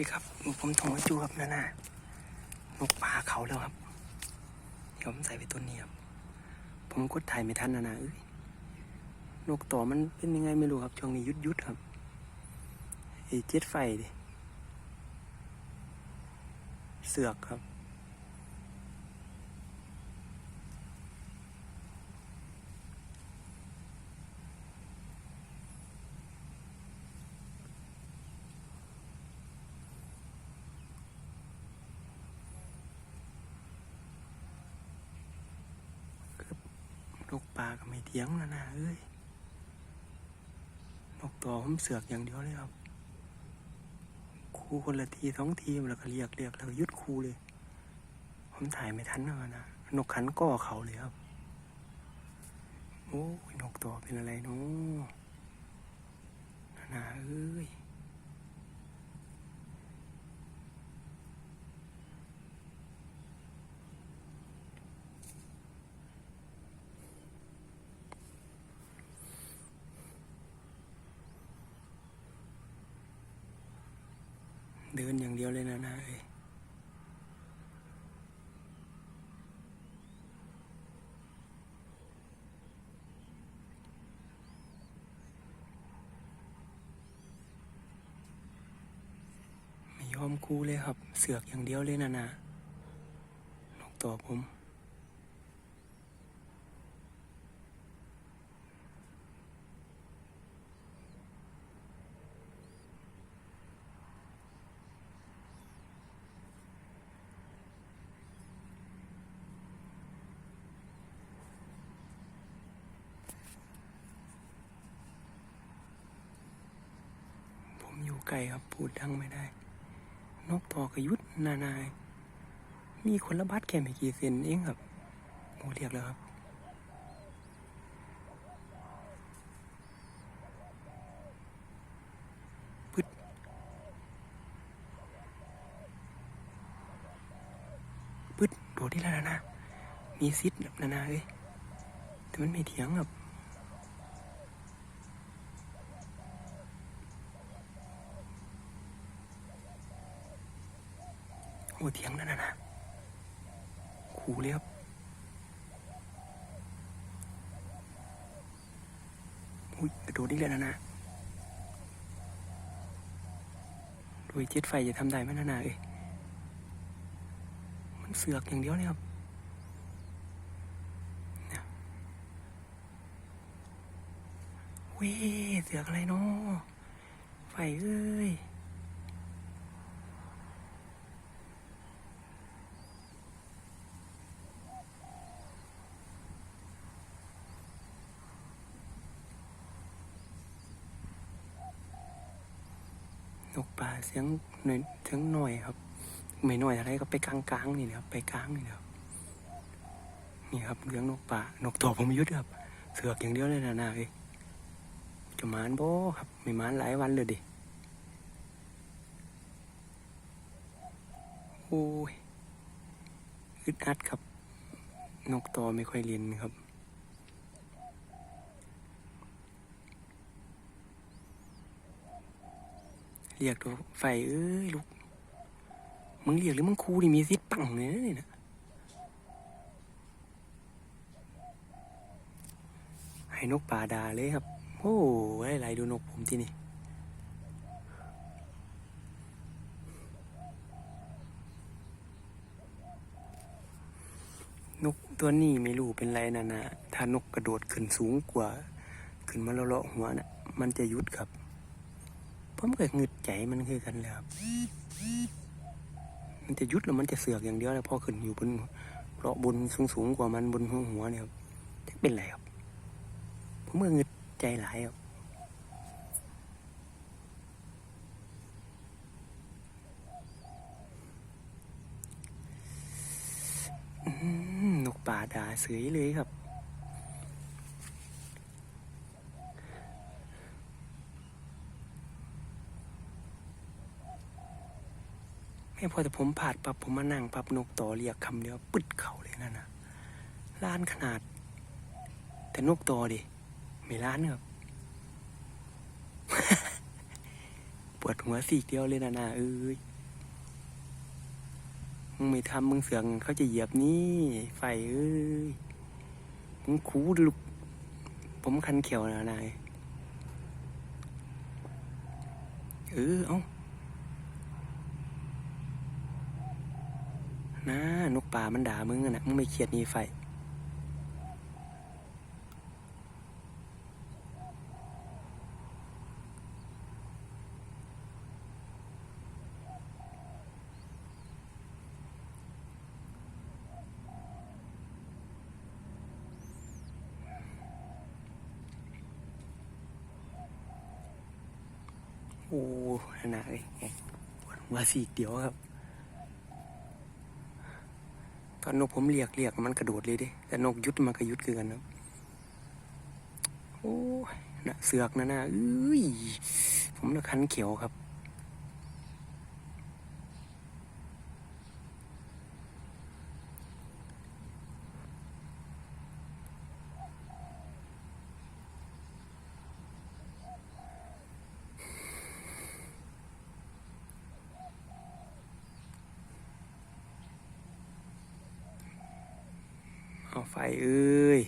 ดีครับผมถงไว้จูครับนาน่านกป่าเขาแล้วครับเดี๋ยวผมใส่ไปต้นนี้ครับผมกดถ่ายไม่ทันนานะเอ้ยนกต่อมันเป็นยังไงไม่รู้ครับช่วงนี้ยุดยุดครับไอ้เจ็ดไฟดิเสือกครับ นกปลาก็ไม่เถีย งนะนะเอ้ยนกตัวผมเสือกอย่างเดียวเลยครับครูคนละทีท้องทีมแล้วก็เรียกเรียกแล้วยุดครูเลย ผมถ่ายไม่ทันนะนะนกขันก่อเขาเลยครับโอ้ยนกตัวเป็นอะไรเนาะนะนาเอ้ย เดินอย่างเดียวเลยนะนะเอ้ยไม่ยอมคูเลยครับ เสือกอย่างเดียวเลยนะนะนกตัวผม กลครับ พูดดังไม่ได้ นกต่อกระยุทธนานาย มีคนละบัดแค่ไม่กี่เซนเองครับโมเรียกแล้วครับ ปึ๊ดปึ๊ดโดดที่แล้วนะ มีซิดแบบนานาเอ้ยแต่มันไม่เถียงครับ โอ้เถียงนั่นน่ะนะขู่เลยครับอุ้ยกระโดดอีกแล้วนะนะโดยเจ็ดไฟจะทำได้ไหมนะนะเอ้ยมันเสือกอย่างเดียวเลยครับเว้เสือกอะไรเนาะไฟเอ้ย เสียงหน่อยเสียงหน่อยครับไม่หน่อยอะไรก็ไปกลางๆนี่นะครับไปกลางนี่นะครับนี่ครับเลี้ยงนกป่านกตัวผมยุทธครับ เสือกอย่างเดียวเลยนะนาเอ้จะมานบ่ครับไม่มานหลายวันเลยดิโอ้ยอึดอัดครับ นกตัวไม่ค่อยเรียนครับ เรียกตัวไฟเอ้ยลูก มึงเรียกหรือมึงครูนี่มีสิทธิ์ปังเลยนะเนี่ยนะให้นกป่าดาเลยครับ โอ้ยไหลดูนกผมที่นี่นกตัวนี้ไม่รู้เป็นไรนะนะ ถ้านกกระโดดขึ้นสูงกว่า ขึ้นมาเลาะหัวน่ะ มันจะยุดครับ ผมก็งึดใจมันคือกันแล้วครับมันจะยุดแล้วมันจะเสือกอย่างเดียวเลยพอขึ้นอยู่บนเลาะบนสูงสูงกว่ามันบนหัวหัวเนี่ยครับจะเป็นไรครับ ผมก็งึดใจหลายครับหือนกป่าด่าเสยเลยครับ พอแต่ผมผ่าดปับผมมานั่งปับนกต่อเรียกคำเดียวปึ๊ดเข่าเลยนั่นนะล้านขนาด แต่นกต่อดิไม่ล้านครับปวดหัวสีกเดียวเลยนะนาเอ้ยมึงไม่ทำมึงเสืองเขาจะเหยียบนี่ไฟเอ้ยมึงคูลุก ผมคันเขียวนะนายเออ เอา นะนกป่ามันด่ามึงอะนะมึงไม่เครียดนี่ไฟโอ้หนาเลยปวดหัวสีเดียวครับ ตอนนกผมเรียกเรียกมันกระโดดเลยดิแต่นกยุดมันก็ยุดเกันนะโอ้นะเสือกนะนะเอ้ยผมนะคันเขียวครับ เอาไฟเอ้ย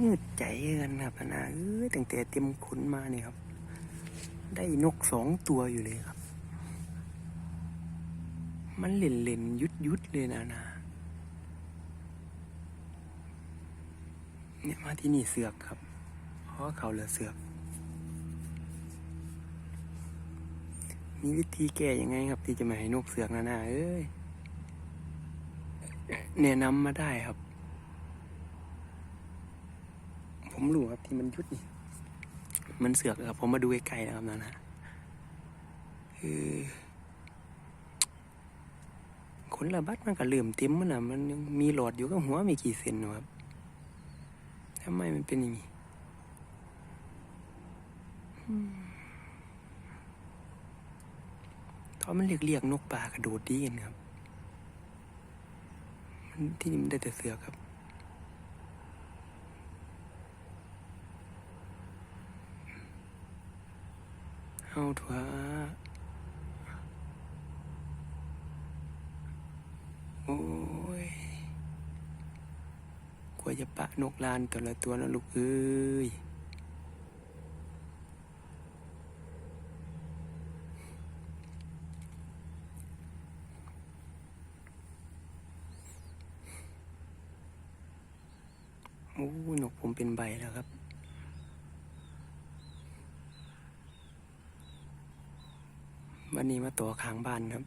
มืดใจกันครับนะเอ้ยตั้งแต่เต็มขนมาเนี่ยครับ ได้นกสองตัวอยู่เลยครับ มันเล่นเล่นยุดยุดเลยนะนะเนี่ยมาที่นี่เสือกครับ เพราะเขาเหลือเสือก มีวิธีแก้ยังไงครับ ที่จะม่ให้นกเสือกนะนะเอ้ยแนะนำมาได้ครับ ผมรู้ครับที่มันยุดนี่มันเสือกครับ ผมมาดูไกลๆนะครับนะนะคือขนระบัดมันก็เลื่อมเต็มมันอะ มันยังมีหลอดอยู่ก็หัวม่กี่เซนนะครับทำไมมันเป็นอย่างนี้อืมตอนมันเรียกเรียกนกป่ากระโดดดีกันครับ มันที่นี่มันได้แต่เสือกครับ เอาถั่วโอ้ยกว่าจะปะนกลานแต่ละตัวนะลูกเอ้ย โอ้ยนกผมเป็นใบแล้วครับ วั นี้มาต่อค้างบ้านครับ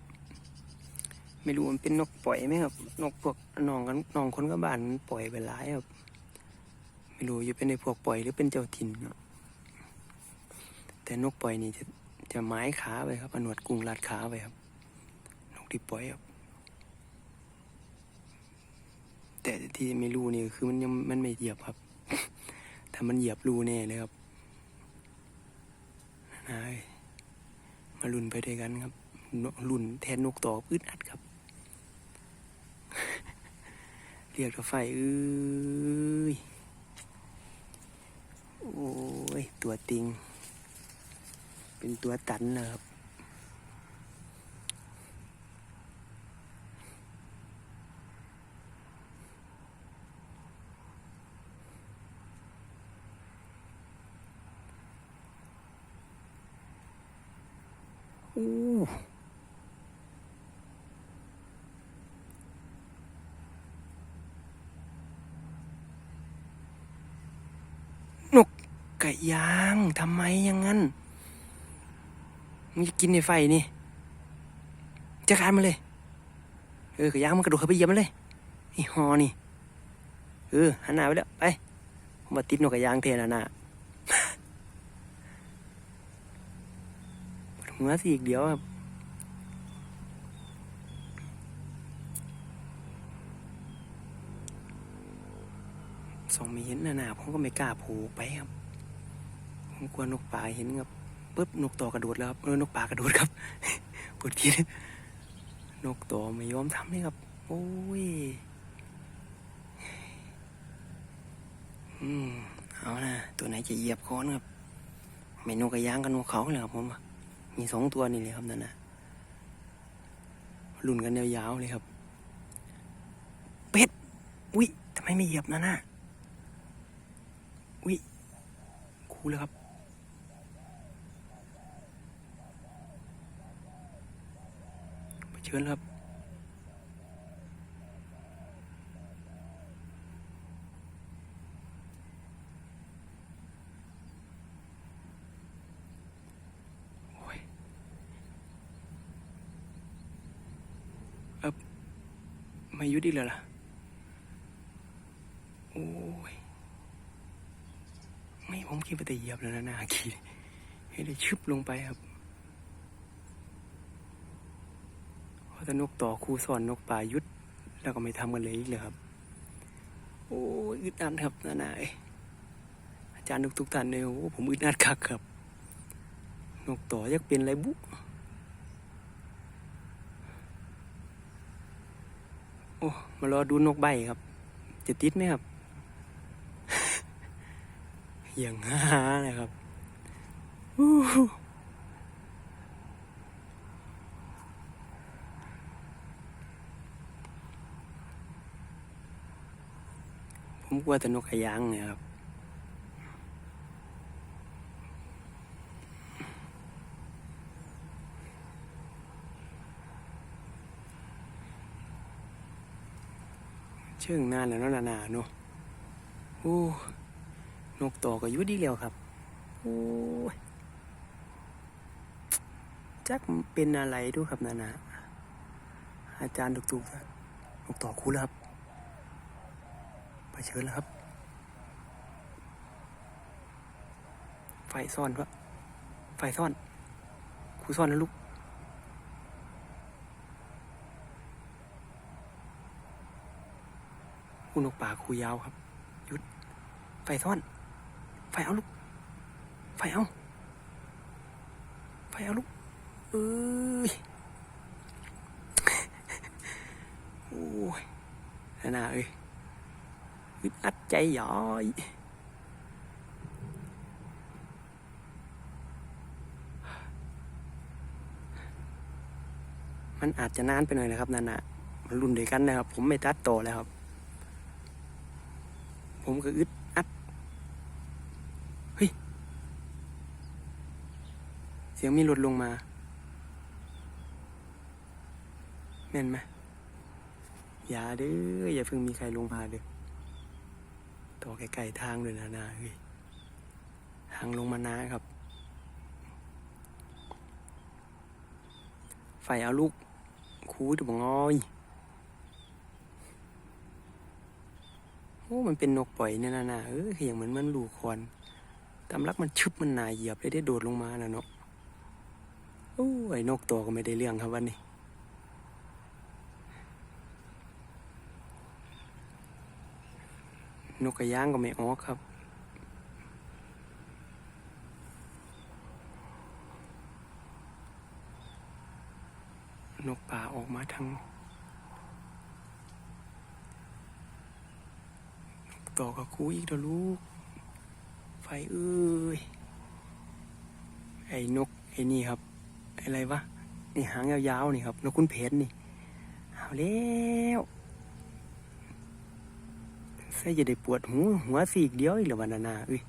ไม่รู้มันเป็นนกปล่อยไหมครับ นกพวกน้องกันน้องคนก็บ้านมันปล่อยไปหลายครับ ไม่รู้จะเป็นในพวกปล่อยหรือเป็นเจ้าถิ่นเนาะแต่นกปล่อยนี่จะจะไม้ขาไปครับอาหนวดกุ้งรัดขาไปครับ นกที่ปล่อยครับแต่ที่ไม่รู้นี่คือมันยังมันไม่เหยียบครับถ้ามันเหยียบรูแน่เลยครับนาย มาลุ่นไปด้วยกันครับนลุ่นแทนนกต่อพืดอัดครับ เรียกรถไฟเอ้ยโอ้ย ตัวติง เป็นตัวตันนะครับ อู้ นกกระยางทำไมอยังงั้นมึงจะกินในไฟนี่จะการมาเลย เออกระยางมันกระโดดเข้าไปเหยียบมันเลยไอ้ฮอนี่ เออหันหน้าไปแล้วไปมาติดนกกระยางเทน่ะน่ะหัวสิอีกเดียวครับ ส่อง ไม่เห็นน่ะน่ะผมก็ไม่กล้าผล่ไปครับ ผมกลัวนกป่าเห็นครับปุ๊บนกต่อกระโดดแล้วครับเออนกป่ากระโดดครับปวดทีเลยนกต่อไม่ยอมทำเลยครับ โอ้ยอืมเอานะตัวไหนจะเหยียบค้อนครับไม่นกกระยางกันนกเขาเลยครับผมมีสองตัวนี่เลยครับนั่นนะลุนกันยาวๆเลยครับ เป็ด อุ้ยทำไมไม่เหยียบนั่นน่ะอุ้ย คูเลยครับไปเชิญครับ ไม่ยุดอีกแล้วล่ะ โอ้ย ผมคิดว่าจะเหยียบแล้วนะนาคีให้ได้ชึบลงไปครับเพราะถ้านกต่อครูสอนนกป่ายุด แล้วก็ไม่ทำกันเลยอีกเลยครับ โอ้ยอึดอัดครับนานาอาจารย์ทุกทุกๆท่านเนี่ยโอ้ผมอึดอัดคักครับ นกต่อยักเป็นอะไรบุ๊โอ้มารอดูนกใบครับ จะติดไหมครับ อย่างฮ่าเลยครับผมกลัวแต่นกขยางเนี่ยครับเชื่งนานแล้วเนาะนานาเนาะโอ้ นกต่อก็อยุดีแล้วครับโอ้ยจักเป็นอะไรดูครับนานาอาจารย์ตุกๆครับนกต่อครูแล้วครับ ไปเชิญแล้วครับ ไฟซ่อนวะไฟซ่อนครูซ่อนแล้วลูกคูนกป่าคูยาวครับหยุด ไฟซ่อน ไฟเอาลูก ไฟเอาไฟเอาลูกเอ้ยโอ้ยนานาเอ้ยอึดอัดใจย่อยมันอาจจะนานไปหน่อยนะครับนานามันรุ่นเดียวกันนะครับ ผมไม่ตัดต่อแล้วครับ ผมก็อึดอัด เฮ้ย เสียงมีรถลงมาแม่นไหมอย่าเด้ออย่าเพิ่งมีใครลงมาเด้อต่อไกลๆทางเลยนะนาเฮ้ยทางลงมานะครับ ไฟเอาลูกคูจะบงอยโอ้มันเป็นนกปล่อยเนี่ยนะนะเออคืออย่างเหมือนมันลูกควันตามรักมันชึบมันหนาเหยียบเลยได้โดดลงมานะเนาะ อ้ไอ้นกตัวก็ไม่ได้เรื่องครับวันนี้ นกกระย่างก็ไม่ออกครับนกป่าออกมาทางต่อกับคูอีกเด้อลูก ไฟเอ้ย ไอ้นก ไอ้นี่ครับ อะไรวะนี่หางยาวๆนี่ครับนกคุณเพชรนี่เอาแล้วใส่จะได้ปวดหูหัวสีกเดียวอีกหรือวันนานาเอ้ย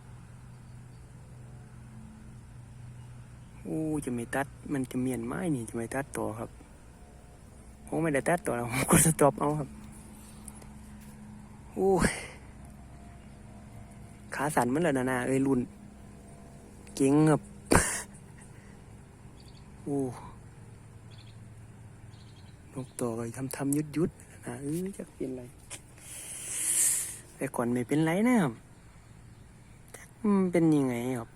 โอ้อ้จะไม่ตัดมันจะเมียนไม้นี่จะไม่ตัดต่อครับผมไม่ได้ตัดต่อแล้วผมก็สต็อปเอาครับโอ้ขาสั่นมันเลยนะนาเอ้ยรุ่นเก่งครับ โอ้นกต่อก็ทำทำยุดยุดนะเออจะเป็นไรแต่ก่อนไม่เป็นไรนะครับมันเป็นยังไงครับ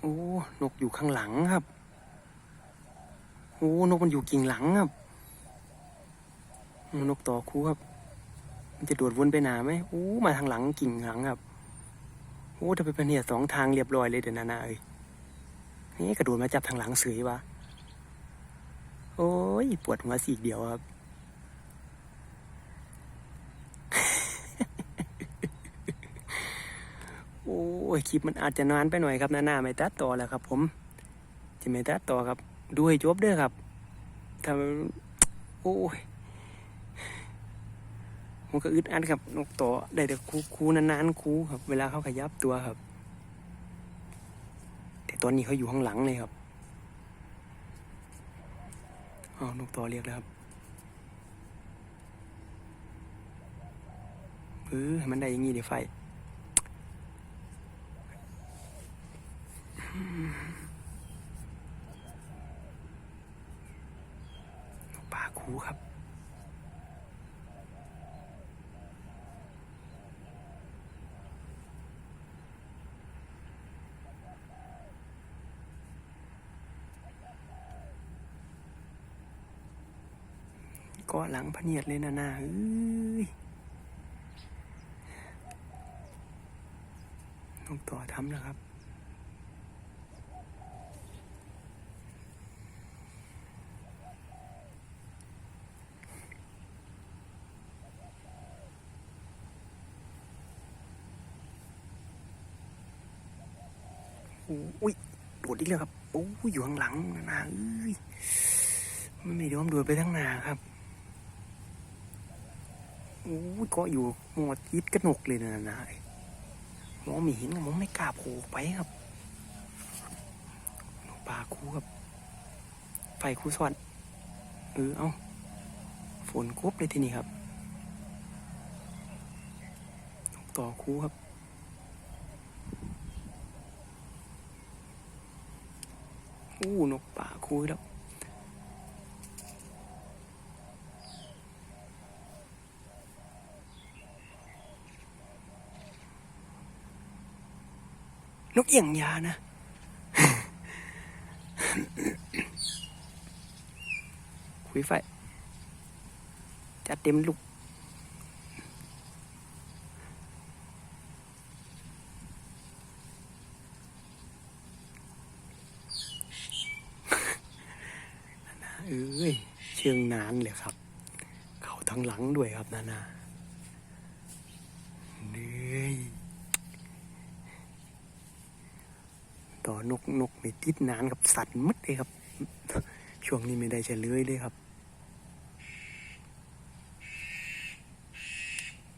โอ้ นกอยู่ข้างหลังครับ โอ้ นกมันอยู่กิ่งหลังครับ นกต่อคู่ครับ มันจะโดดวนไปหนาไหมโอ้ มาทางหลังกิ่งหลังครับ โอ้ถ้าไปเป็นเนี่ยสองทางเรียบร้อยเลยเดี๋ยวนานาเอ้ยนี่กระโดดมาจับทางหลังเสยวะโอ้ยปวดหัวสีกเดียวครับโอ้ยคลิปมันอาจจะนานไปหน่อยครับนานาไม่ตัดต่อแล้วครับ ผมจะไม่ตัดต่อครับดูให้จบเด้วยครับทำโอ้ย มันก็อึดอัดครับ นกต่อได้แต่คูคูนานๆคูครับ เวลาเขาขยับตัวครับ แต่ตอนนี้เขาอยู่ข้างหลังเลยครับอ๋อนกต่อเรียกแล้วครับเออให้มันได้อย่างงี้เดี๋ยวไฟนกป่าคูครับ ก็หลังพเนียดเลยนะนาเอ้ยต้องต่อทำแล้วครับอุ้ยโดดอีกแล้วครับโอ้ยอยู่ข้างหลังนะเอ้ยมันไม่ยอมโดดไปทั้งหนาครับ โอ้ยก็อยู่หมดยิดกระหนกเลยนะนายมองไม่เห็นมองไม่กล้าโผล่ไปครับนกปลาคูครับ ไฟคู่สอดเออเอาฝนกบเลยทีนี้ครับนกต่อคู่ครับอู้นกป่าคุยแล้ว นกเอี่ยงยานะ คุยไฟจัดเต็มลูกเอ้ยเชิงนานเลยครับ เขาทั้งหลังด้วยครับนานาเหนื่อย ต่อนกนกไม่ติดนานกับสัตว์มัดเลยครับ ช่วงนี้ไม่ได้เฉลยเลยครับ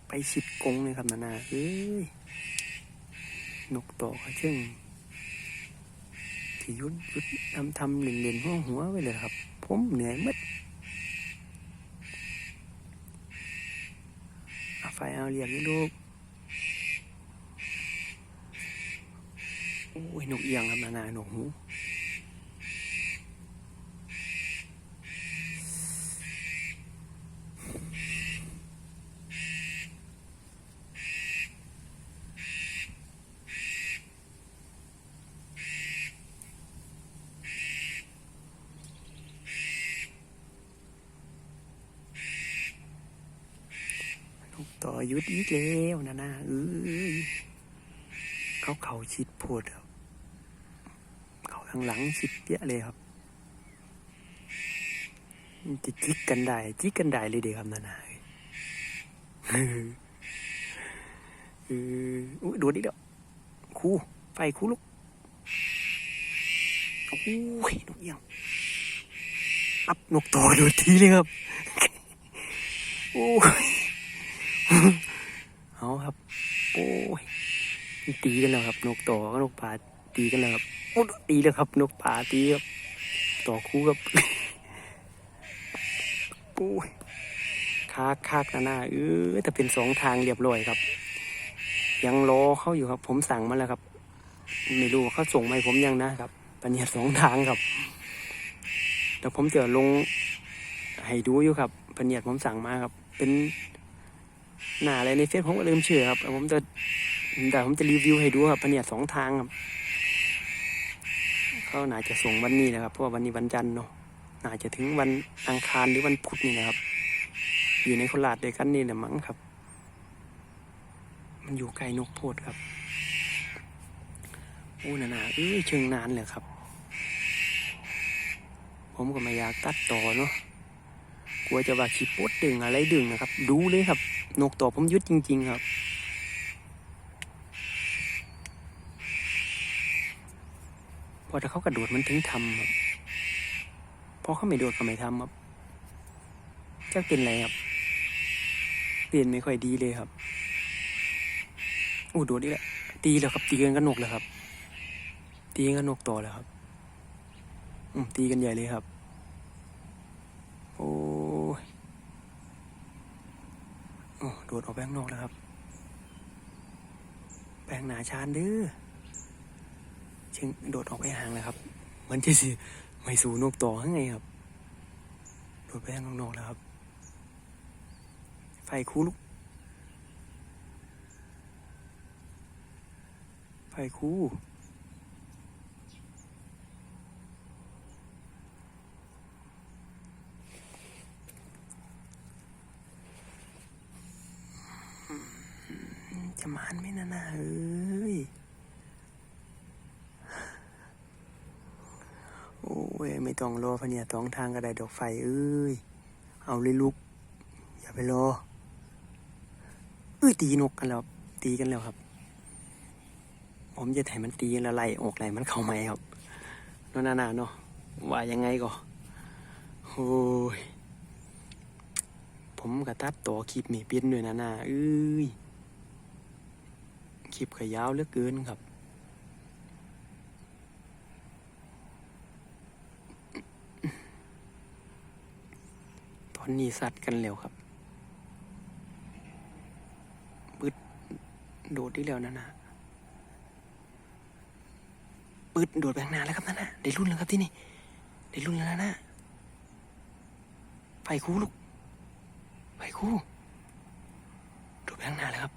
ไปชิดกงเลยครับนานาเอ้ยนกต่อเขาเชิงที่ยุดยุดทำทำเหล่นเหล่นหัวหัวไปเลยครับ ผมเหนื่อยมัดเอาไฟเอาเรียกนี่ลูก โอ้ยนกเอียงครับนานาหนกหูต่อยุดอีกแล้วนานาเอ้ยเขาเขาชิดโพดครับ หลังชิดเยอะเลยครับจะจิกกันได้จิกกันได้เลยเดีครับนานาเอ้ยเอออุ้ยโดดอีกแล้วครูไฟครูลูกโอ้ยนกเอียงอับนกต่อโดดทีเลยครับโอ้ยเอาครับ โอ้ยตีกันแล้วครับ นกต่อกับนกป่าตีกันแล้วครับ ตีแล้วครับ นกป่าตีครับ ต่อคู่ครับโอ้ยคากคากหน้าเออแต่เป็นสองทางเรียบร้อยครับ ยังรอเขาอยู่ครับ ผมสั่งมาแล้วครับ ไม่รู้เขาส่งมาให้ผมยังนะครับปัญญาสองทางครับแต่ผมจะลงให้ดูอยู่ครับปัญญาผมสั่งมาครับ เป็นหน้าอะไรในเฟซผมก็ลืมชื่อครับผมจะแต่ผมจะรีวิวให้ดูครับปัญญาสองทางครับ เขาน่าจะส่งวันนี้นะครับ เพราะว่าวันนี้วันจันทร์เนาะน่าจะถึงวันอังคารหรือวันพุธนี่นะครับ อยู่ในโคราชเดียวกันนี่แหละมั้งครับ มันอยู่ไกลนกโพดครับโอ้นานาเอ้ยเชิงนานเลยครับ ผมก็ไม่อยากตัดต่อเนาะกลัวจะว่าขีดปดดึงอะไรดึงนะครับ ดูเลยครับ นกต่อผมยุดจริง ๆ ครับ พอถ้าเขากระโดดมันถึงทำครับพอเขาไม่โดดก็ไม่ทำครับจะเป็นไรครับเปลี่ยนไม่ค่อยดีเลยครับโอ้โดดอีกแล้วตีแล้วครับตีกันกับนกแล้วครับ ตีกันกับนกต่อแล้วครับอืมตีกันใหญ่เลยครับ โอ้ยโอ้โดดออกไปข้างนอกแล้วครับแปลงหนาชานเด้อ จึงโดดออกไปห่างเลยครับเหมันจะสิไม่สู่นกต่อข้างไงครับ โดดไปห่างนอกแล้วครับ ไฟคู่ลูกไฟคู่ จะมานไหมนะนาเอ้ย โอ้ย ไม่ต้องรอพะเนี่ยสองทางก็ได้ดอกไฟเอ้ย เอาเลยลูกอย่าไปรอเอ้ยตีนกกันแล้ว ตีกันแล้วครับ ผมจะถ่ายมันตีแล้วไล่ออกไล่มันเข้าไหมครับนานาเนาะว่ายังไงก็โอ้ยผมกระตัดต่อคลิปนี่เป็นด้วยนะนาเอ้ยคลิปขยาวเหลือเกินครับ ตอนนี้สัตว์กันเร็วครับปึ๊ดโดดได้เร็วนะนะปึ๊ดโดดไปข้างนาแล้วครับนั่นนะได้รุ่นแล้วครับที่นี่ ได้รุ่นแล้วนะนะไฟคู่ลูกไฟคู่โดดไปข้างนาแล้วครับ